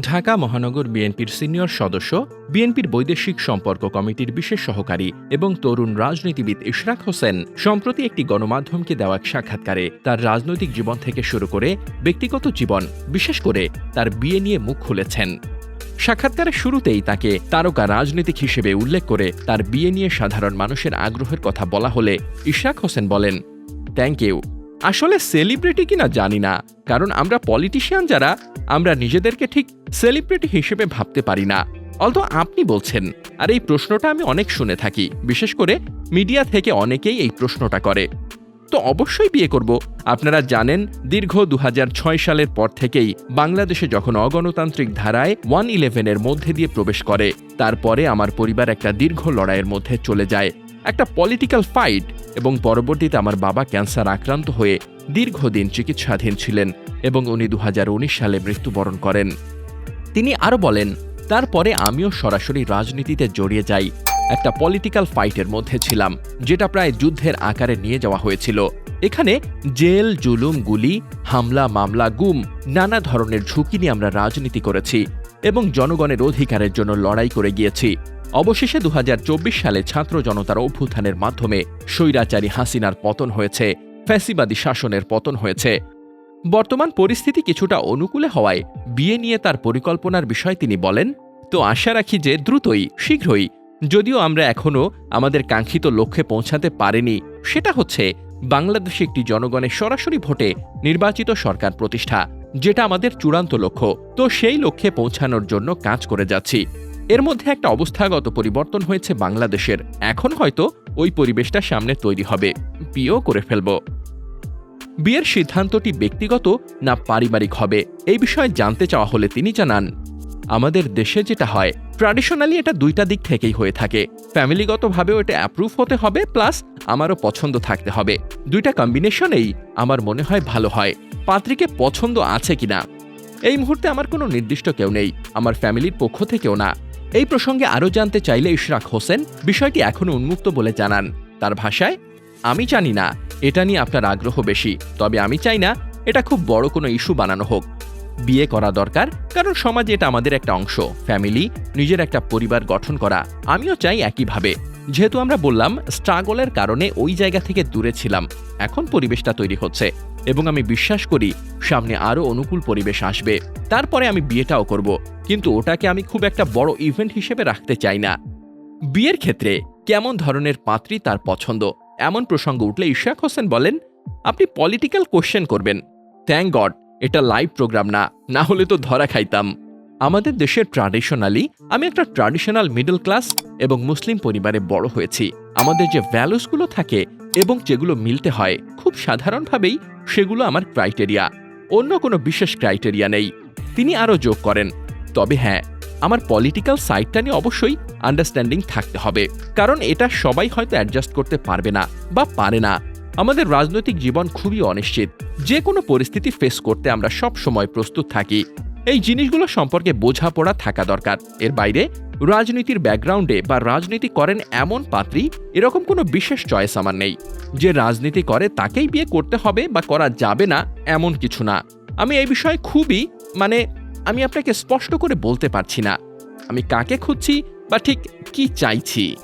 ঢাকা মহানগর বিএনপির সিনিয়র সদস্য, বিএনপির বৈদেশিক সম্পর্ক কমিটির বিশেষ সহকারী এবং তরুণ রাজনীতিবিদ ইশরাক হোসেন সম্প্রতি একটি গণমাধ্যমকে দেওয়া এক সাক্ষাৎকারে তার রাজনৈতিক জীবন থেকে শুরু করে ব্যক্তিগত জীবন, বিশেষ করে তার বিয়ে নিয়ে মুখ খুলেছেন। সাক্ষাৎকারের শুরুতেই তাকে তারকা রাজনীতিক হিসেবে উল্লেখ করে তার বিয়ে নিয়ে সাধারণ মানুষের আগ্রহের কথা বলা হলে ইশরাক হোসেন বলেন থ্যাংক ইউ আসলে সেলিব্রিটি কিনা জানি না, কারণ আমরা পলিটিশিয়ান যারা, আমরা নিজেদেরকে ঠিক সেলিব্রিটি হিসেবে ভাবতে পারি না। অলতো আপনি বলছেন, আর এই প্রশ্নটা আমি অনেক শুনে থাকি, বিশেষ করে মিডিয়া থেকে অনেকেই এই প্রশ্নটা করে। তো অবশ্যই বিয়ে করব। আপনারা জানেন, দীর্ঘ দু হাজার ছয় সালের পর থেকেই বাংলাদেশে যখন অগণতান্ত্রিক ধারায় ওয়ান ইলেভেনের মধ্যে দিয়ে প্রবেশ করে, তারপরে আমার পরিবার একটা দীর্ঘ লড়াইয়ের মধ্যে চলে যায়। একটা পলিটিক্যাল ফাইট এবং পরবর্তীতে আমার বাবা ক্যান্সার আক্রান্ত হয়ে দীর্ঘদিন চিকিৎসাধীন ছিলেন এবং উনি দু হাজার উনিশ সালে মৃত্যুবরণ করেন। তিনি আরও বলেন, তারপরে আমিও সরাসরি রাজনীতিতে জড়িয়ে যাই। একটা পলিটিক্যাল ফাইটের মধ্যে ছিলাম, যেটা প্রায় যুদ্ধের আকারে নিয়ে যাওয়া হয়েছিল। এখানে জেল, জুলুম, গুলি, হামলা, মামলা, গুম নানা ধরনের ঝুঁকি নিয়ে আমরা রাজনীতি করেছি এবং জনগণের অধিকারের জন্য লড়াই করে গিয়েছি। অবশেষে দু হাজার চব্বিশ সালে ছাত্র জনতার অভ্যুত্থানের মাধ্যমে স্বৈরাচারী হাসিনার পতন হয়েছে, ফ্যাসিবাদী শাসনের পতন হয়েছে। বর্তমান পরিস্থিতি কিছুটা অনুকূলে হওয়ায় বিয়ে নিয়ে তার পরিকল্পনার বিষয় তিনি বলেন, তো আশা রাখি যে দ্রুতই, শীঘ্রই, যদিও আমরা এখনও আমাদের কাঙ্ক্ষিত লক্ষ্যে পৌঁছাতে পারিনি, সেটা হচ্ছে বাংলাদেশে একটি জনগণের সরাসরি ভোটে নির্বাচিত সরকার প্রতিষ্ঠা, যেটা আমাদের চূড়ান্ত লক্ষ্য। তো সেই লক্ষ্যে পৌঁছানোর জন্য কাজ করে যাচ্ছি। এর মধ্যে একটা অবস্থাগত পরিবর্তন হয়েছে বাংলাদেশের। এখন হয়তো ওই পরিবেশটা সামনে তৈরি হবে। বিয়েও করে ফেলব। বিয়ের সিদ্ধান্তটি ব্যক্তিগত না পারিবারিক হবে? এই বিষয়ে জানতে চাওয়া হলে তিনি জানান। আমাদের দেশে যেটা হয় ট্র্যাডিশনালি এটা দুইটা দিক থেকেই হয়ে থাকে। ফ্যামিলিগতভাবেও এটা অ্যাপ্রুভ হতে হবে প্লাস আমারও পছন্দ থাকতে হবে। দুইটা কম্বিনেশনেই আমার মনে হয় ভালো হয়। পাত্রীকে পছন্দ আছে কিনা? এই মুহূর্তে আমার কোনো নির্দিষ্ট কেউ নেই, আমার ফ্যামিলির পক্ষ থেকেও না। এই প্রসঙ্গে আরও জানতে চাইলে ইশরাক হোসেন বিষয়টি এখনও উন্মুক্ত বলে জানান। তার ভাষায়, আমি জানি না, এটা নিয়ে আপনার আগ্রহ বেশি, তবে আমি চাই না, এটা খুব বড় কোনো ইস্যু বানানো হোক। বিয়ে করা দরকার, কারণ সমাজে এটা আমাদের একটা অংশ। ফ্যামিলি, নিজের একটা পরিবার গঠন করা, আমিও চাই একইভাবে। যেহেতু আমরা বললাম, স্ট্রাগলের কারণে ওই জায়গা থেকে দূরে ছিলাম। এখন পরিবেশটা তৈরি হচ্ছে। এবং আমি বিশ্বাস করি, সামনে আরও অনুকূল পরিবেশ আসবে। তারপরে আমি বিয়েটাও করব। কিন্তু ওটাকে আমি খুব একটা বড় ইভেন্ট হিসেবে রাখতে চাই না। বিয়ের ক্ষেত্রে কেমন ধরনের পাত্রী তার পছন্দ? এমন প্রসঙ্গ উঠলে ইশাক হোসেন বলেন, আপনি পলিটিক্যাল কোশ্চেন করবেন। থ্যাংক গড এটা লাইভ প্রোগ্রাম না না হলে তো ধরা খাইতাম। আমাদের দেশের ট্র্যাডিশনালি আমি একটা ট্র্যাডিশনাল মিডল ক্লাস এবং মুসলিম পরিবারে বড় হয়েছি। আমাদের যে ভ্যালুসগুলো থাকে এবং যেগুলো মিলতে হয়, খুব সাধারণভাবেই সেগুলো আমার ক্রাইটেরিয়া অন্য কোনো বিশেষ ক্রাইটেরিয়া নেই। তিনি আরও যোগ করেন, তবে হ্যাঁ আমার পলিটিক্যাল সাইডটা নিয়ে অবশ্যই আন্ডারস্ট্যান্ডিং থাকতে হবে। কারণ এটা সবাই হয়তো অ্যাডজাস্ট করতে পারবে না বা পারে না। আমাদের রাজনৈতিক জীবন খুবই অনিশ্চিত। যে কোনো পরিস্থিতি ফেস করতে আমরা সব সময় প্রস্তুত থাকি। এই জিনিসগুলো সম্পর্কে বোঝাপড়া থাকা দরকার। এর বাইরে, রাজনীতির ব্যাকগ্রাউন্ডে বা রাজনীতি করেন এমন পাত্রী এরকম কোনো বিশেষ চয়েস আমার নেই। যে রাজনীতি করে তাকেই বিয়ে করতে হবে বা করা যাবে না, এমন কিছু না। আমি এই বিষয়ে খুবই মানে আমি আপনাকে স্পষ্ট করে বলতে পারছি না। আমি কাকে খুঁজছি বা ঠিক কি চাইছি?